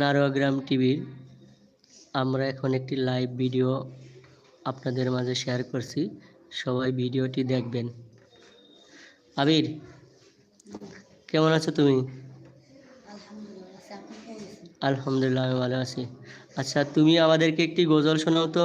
নারোয়াগ্রাম টিভির আমরা এখন একটি লাইভ ভিডিও আপনাদের মাঝে শেয়ার করছি। সবাই ভিডিওটি দেখবেন। আবির, কেমন আছো তুমি? আলহামদুলিল্লাহ, আমি ভালো আছি। আচ্ছা তুমি আমাদেরকে একটি গজল শোনাও তো।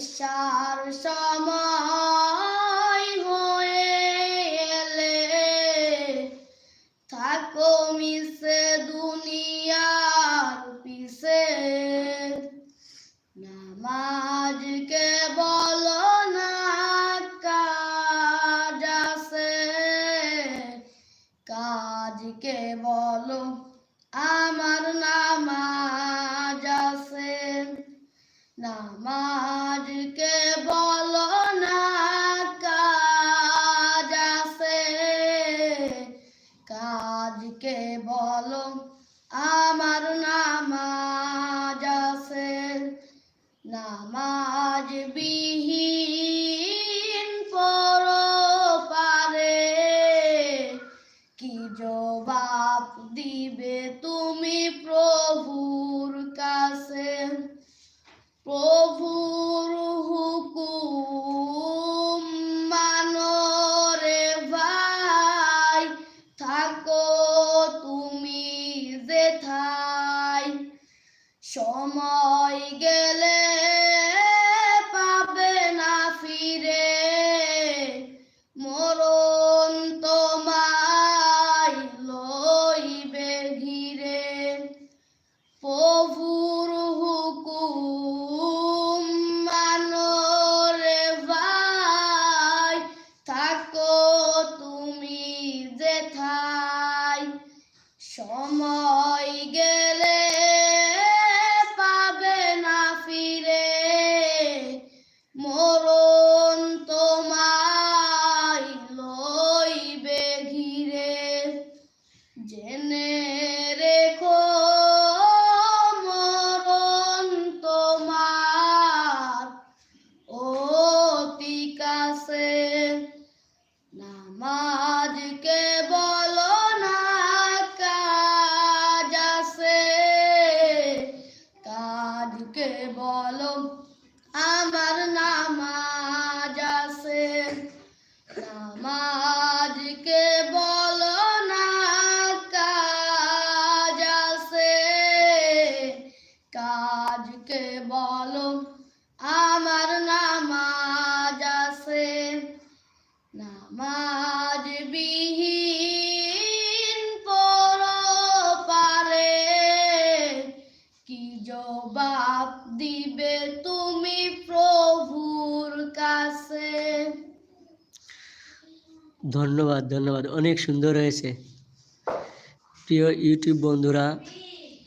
এসার সময় হয়ে থাকো মিশে দুনিয়ার পিছে। নামাজকে বলো না কাজ আছে। কাজকে বলো, আমার নামাজ আছে। নামাজকে বলো প্রভুর হুকুম মানরে ভাই। থাকো তুমি যেথায় সময় গেলে পাবে না ফিরে। মরণ ধন্যবাদ ধন্যবাদ। অনেক সুন্দর হয়েছে। প্রিয় ইউটিউব বন্ধুরা,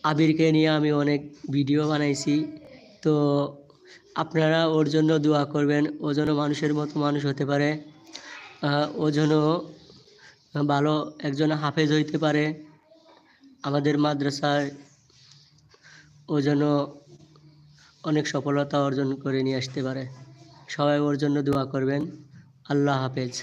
আবিরকে নিয়ে আমি অনেক ভিডিও বানাইছি। তো আপনারা ওর জন্য দোয়া করবেন, ও যেন মানুষের মতো মানুষ হতে পারে ও যেন ভালো একজন হাফেজ হইতে পারে। আমাদের মাদ্রাসায় ও যেন অনেক সফলতা অর্জন করে নিয়ে আসতে পারে। সবাই ওর জন্য দোয়া করবেন। আল্লাহ হাফেজ।